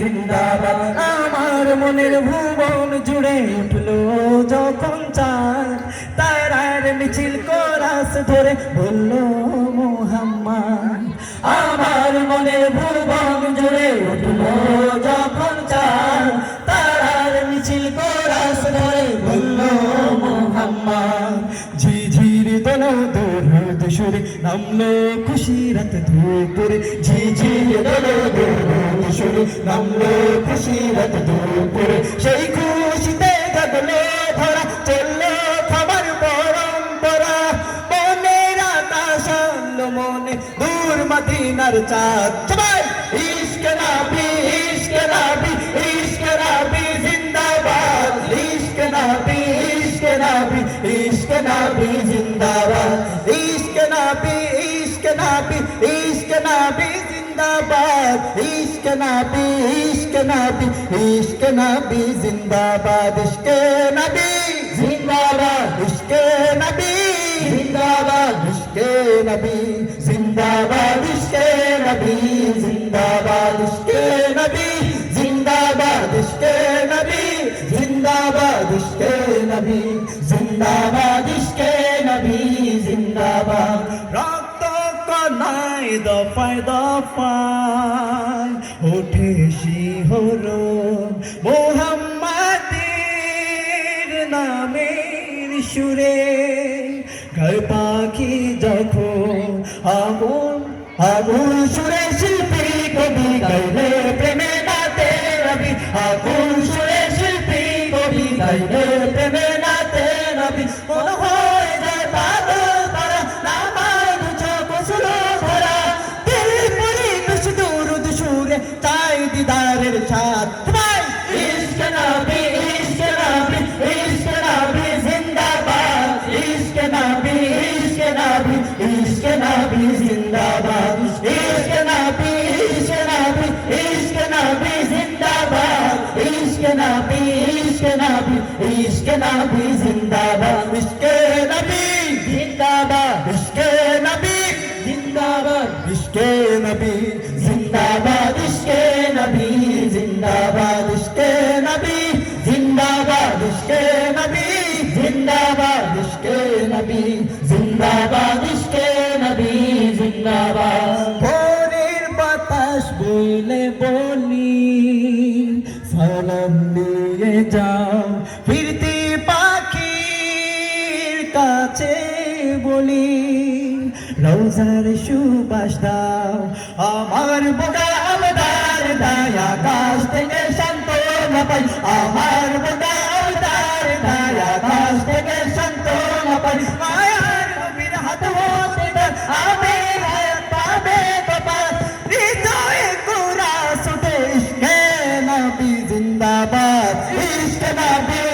জিন্দাবাদ আমার মনের ভুবন জুড়ে উঠল যখন চাঁদ, তারার মিছিল কোরাস ধরে বলল, মোহাম্মদ, আমার মনের ভুবন জুড়ে উঠল সুরে নামলো খুশি রাত দুপুরে ঝিঝির দোল দোরদ সুরে নামলো খুশি রাত দুপুরে সেই খুশিতে গগলে ভরা, চলল খাবার পরম্পরা। মনের আকাশ আনলো মনে, দূর মদিনার চাঁদ। সবাই, ইশক নাবি ইশক নাবি ইশক নাবি ইশক নাবি ইশক নাবি, জিন্দাবাদ ইশক নাবি। জিন্দাবাদ ইশক নাবি, জিন্দাবাদ ইশক নবী, জিন্দাবাদ ইশক নবী, জিন্দাবাদ ইশক নবী, জিন্দাবাদ ইশক নবী, জিন্দাবাদ ইশক নবী কনায় দফায় দফায় ওঠে শিহর মোহাম্মদের নামের সুরে। ঘর পাখি যখন আগুন আগুন সুরে, শিল্পী কবি গাইলে প্রেমে নাতে রবি। আগুন সুরে, শিল্পী কবি গাইলে প্রেমে চাই দিদারের সাথ সবাই ইশক নবী ইশক নবী ইশক নবী জিন্দাবাদ ইশক নবী ইশক নবী ইশক নবী জিন্দাবাদ ইশক নবী ইশক নবী ইশক নবী জিন্দাবাদ ইশক নবী ইশক নবী ইশক নবী জিন্দাবাদ ইশক বলে সালাম দিয়ে যাও। ফিরতি পাখির কাছে বলি রোজার সুবাস দাও। আমার বোকা আমদার দায় আকাশ থেকে শান্ত না পাই। আমার বোকা Zindabad İşte ben